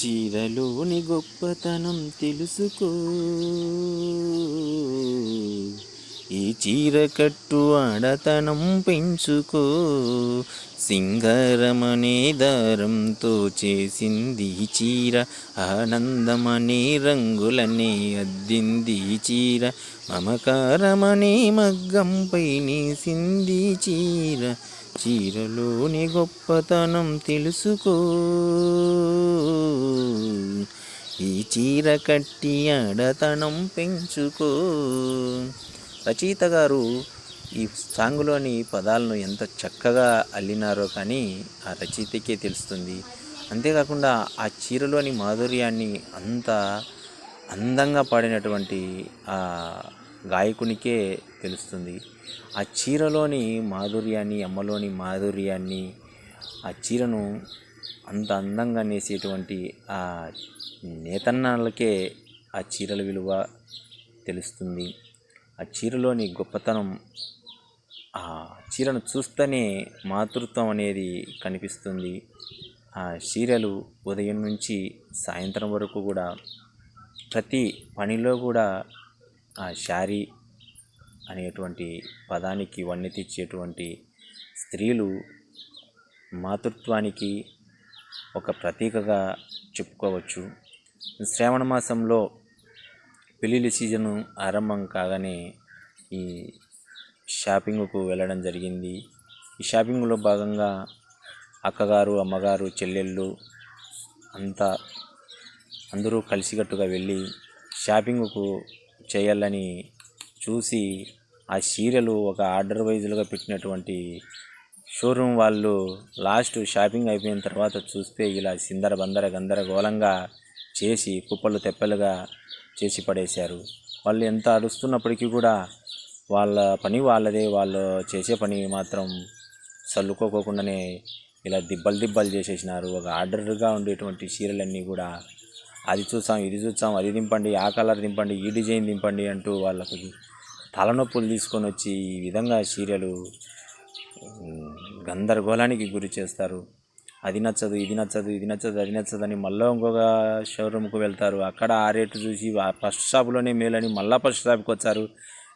చీరలోని గొప్పతనం తెలుసుకో. ఈ చీర కట్టు పెంచుకో. సింగారమనే దారంతో చేసింది చీర ఆనందమనే రంగులనే అద్దింది చీర మమకారమనే మగ్గంపై నేసింది చీర. చీరలోని గొప్పతనం తెలుసుకో. ఈ చీర కట్టి అడతనం పెంచుకో. రచయిత గారు ఈ సాంగ్లోని పదాలను ఎంత చక్కగా అల్లినారో కానీ ఆ రచయితకే తెలుస్తుంది. అంతేకాకుండా ఆ చీరలోని మాధుర్యాన్ని అంత అందంగా పాడినటువంటి ఆ గాయకునికే తెలుస్తుంది. ఆ చీరలోని మాధుర్యాన్ని అమ్మలోని మాధుర్యాన్ని ఆ చీరను అంత అందంగా నేసేటువంటి ఆ నేతన్నాళ్ళకే ఆ చీరల విలువ తెలుస్తుంది. ఆ చీరలోని గొప్పతనం ఆ చీరను చూస్తేనే మాతృత్వం అనేది కనిపిస్తుంది. ఆ చీరలు ఉదయం నుంచి సాయంత్రం వరకు కూడా ప్రతి పనిలో కూడా ఆ శారీ అనేటువంటి పదానికి వన్నె తెచ్చేటువంటి స్త్రీలు మాతృత్వానికి ఒక ప్రతీకగా చెప్పుకోవచ్చు. శ్రావణ మాసంలో పెళ్ళిళ్ళ సీజను ఆరంభం కాగానే ఈ షాపింగ్కు వెళ్ళడం జరిగింది. ఈ షాపింగ్లో భాగంగా అక్కగారు అమ్మగారు చెల్లెళ్ళు అంతా అందరూ కలిసికట్టుగా వెళ్ళి షాపింగ్కు చేయాలని చూసి ఆ చీరలు ఒక ఆర్డర్ వైజ్లుగా పెట్టినటువంటి షోరూమ్ వాళ్ళు లాస్ట్ షాపింగ్ అయిపోయిన తర్వాత చూస్తే ఇలా సిందర బందర గందరగోళంగా చేసి కుప్పలు తెప్పలుగా చేసి పడేశారు. వాళ్ళు ఎంత అడుస్తున్నప్పటికీ కూడా వాళ్ళ పని వాళ్ళదే. వాళ్ళు చేసే పని మాత్రం చల్లుకోకోకుండానే ఇలా దిబ్బలు దిబ్బలు చేసేసినారు. ఒక ఆర్డర్గా ఉండేటువంటి చీరలన్నీ కూడా అది చూసాం ఇది చూసాం అది దింపండి ఆ కలర్ దింపండి ఈ డిజైన్ దింపండి అంటూ వాళ్ళకి తలనొప్పులు తీసుకొని వచ్చి ఈ విధంగా చీరలు గందరగోళానికి గురి చేస్తారు. అది నచ్చదు ఇది నచ్చదు ఇది నచ్చదు అది నచ్చదు అని మళ్ళీ ఇంకొక షోరూమ్కి వెళ్తారు. అక్కడ ఆ రేటు చూసి ఫస్ట్ షాపులోనే మేలని మళ్ళీ ఫస్ట్ షాప్కి వచ్చారు.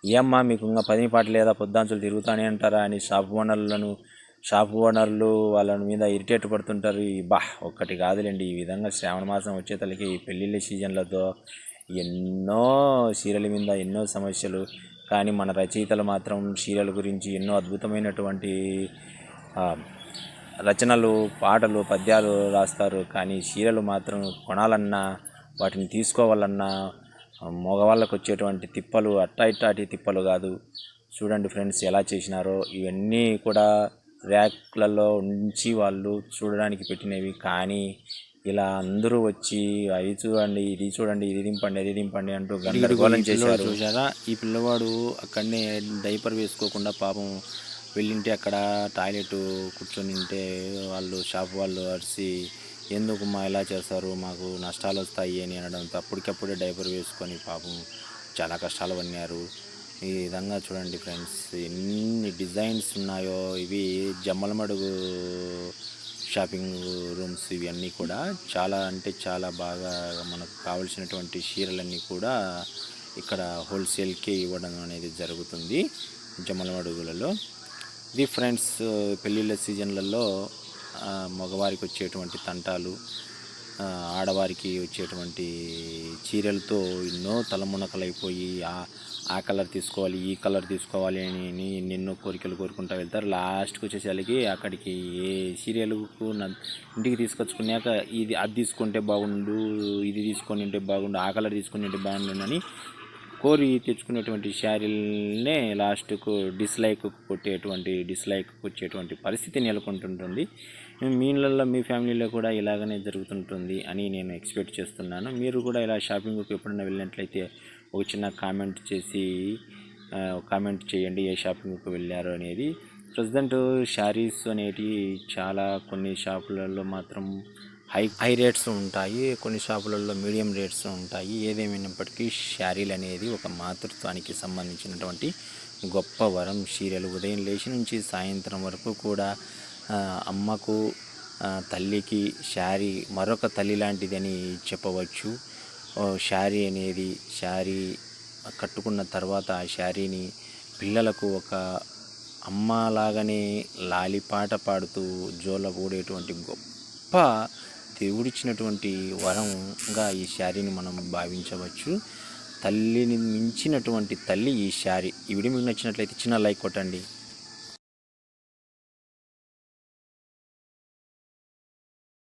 ఏమ్మా మీకు ఇంకా పదిని పాట లేదా? పొద్దాంచులు తిరుగుతానే అంటారా అని షాప్ ఓనర్లను షాప్ ఓనర్లు వాళ్ళ మీద ఇరిటేట్ పడుతుంటారు. బా ఒక్కటి కాదులేండి. ఈ విధంగా శ్రావణ మాసం వచ్చే తలకి పెళ్ళిళ్ళ సీజన్లతో ఎన్నో సీరియల్ మీద ఎన్నో సమస్యలు. కానీ మన రచయితలు మాత్రం సీరియల్ గురించి ఎన్నో అద్భుతమైనటువంటి రచనలు పాటలు పద్యాలు రాస్తారు. కానీ చీరలు మాత్రం కొనాలన్నా వాటిని తీసుకోవాలన్నా మగవాళ్ళకు వచ్చేటువంటి తిప్పలు అట్టా ఇట్టాటి తిప్పలు కాదు. చూడండి ఫ్రెండ్స్ ఎలా చేసినారో. ఇవన్నీ కూడా ర్యాక్లలో ఉంచి వాళ్ళు చూడడానికి పెట్టినవి. కానీ ఇలా అందరూ వచ్చి అది చూడండి ఇది చూడండి ఇది దింపండి అది దింపండి అంటూ గందరగోళం చేశారు. చూసారా ఈ పిల్లవాడు అక్కడనే డైపర్ వేసుకోకుండా పాపం వెళ్ళింటే అక్కడ టాయిలెట్ కూర్చొని ఉంటే వాళ్ళు షాప్ వాళ్ళు అరిసి ఎందుకు మా ఇలా చేస్తారు? మాకు నష్టాలు వస్తాయి అని అనడంతో అప్పటికప్పుడే డైపర్ వేసుకొని పాపం చాలా కష్టాలు పడినారు. ఈ విధంగా చూడండి ఫ్రెండ్స్ ఎన్ని డిజైన్స్ ఉన్నాయో ఇవి జమ్మలమడుగు షాపింగ్ రూమ్స్ ఇవన్నీ కూడా చాలా అంటే చాలా బాగా మనకు కావలసినటువంటి చీరలన్నీ కూడా ఇక్కడ హోల్సేల్కి ఇవ్వడం అనేది జరుగుతుంది జమ్మలమడుగులలో. ఇది ఫ్రెండ్స్ పెళ్ళిళ్ళ సీజన్లలో మగవారికి వచ్చేటువంటి తంటాలు ఆడవారికి వచ్చేటువంటి చీరలతో ఎన్నో తలమునకలైపోయి ఆ ఆ కలర్ తీసుకోవాలి ఈ కలర్ తీసుకోవాలి అని అని ఎన్నెన్నో కోరికలు కోరుకుంటూ వెళ్తారు. లాస్ట్కి వచ్చేసరికి అక్కడికి ఏ సీరియల్కు ఇంటికి తీసుకొచ్చుకున్నాక ఇది అది తీసుకుంటే బాగుండు ఇది తీసుకొని ఉంటే బాగుండు ఆ కలర్ తీసుకుని ఉంటే బాగుండు అని కోరి తెచ్చుకునేటువంటి శారీలనే లాస్ట్కు డిస్లైక్ కొట్టేటువంటి డిస్లైక్ వచ్చేటువంటి పరిస్థితి నెలకొంటుంటుంది. మీ మీ ఫ్యామిలీలో కూడా ఇలాగనే జరుగుతుంటుంది అని నేను ఎక్స్పెక్ట్ చేస్తున్నాను. మీరు కూడా ఇలా షాపింగ్కి ఎప్పుడైనా వెళ్ళినట్లయితే ఒక చిన్న కామెంట్ చేసి కామెంట్ చేయండి ఏ షాపింగ్కి వెళ్ళారు అనేది. ప్రజెంట్ శారీస్ అనేటివి చాలా కొన్ని షాపులలో మాత్రం హై హై రేట్స్ ఉంటాయి కొన్ని షాపులలో మీడియం రేట్స్ ఉంటాయి. ఏదేమైనప్పటికీ శారీలు అనేది ఒక మాతృత్వానికి సంబంధించినటువంటి గొప్ప వరం. చీరలు ఉదయం లేచి నుంచి సాయంత్రం వరకు కూడా అమ్మకు తల్లికి శారీ మరొక తల్లి లాంటిదని చెప్పవచ్చు. శారీ అనేది శారీ కట్టుకున్న తర్వాత ఆ శారీని పిల్లలకు ఒక అమ్మలాగానే లాలిపాట పాడుతూ జోల ఊడేటువంటి గొప్ప దేవుడిచ్చినటువంటి వరంగా ఈ శారీని మనం భావించవచ్చు. తల్లిని మించినటువంటి తల్లి ఈ శారీ. ఈ వీడియో మీకు నచ్చినట్లయితే చిన్న లైక్ కొట్టండి.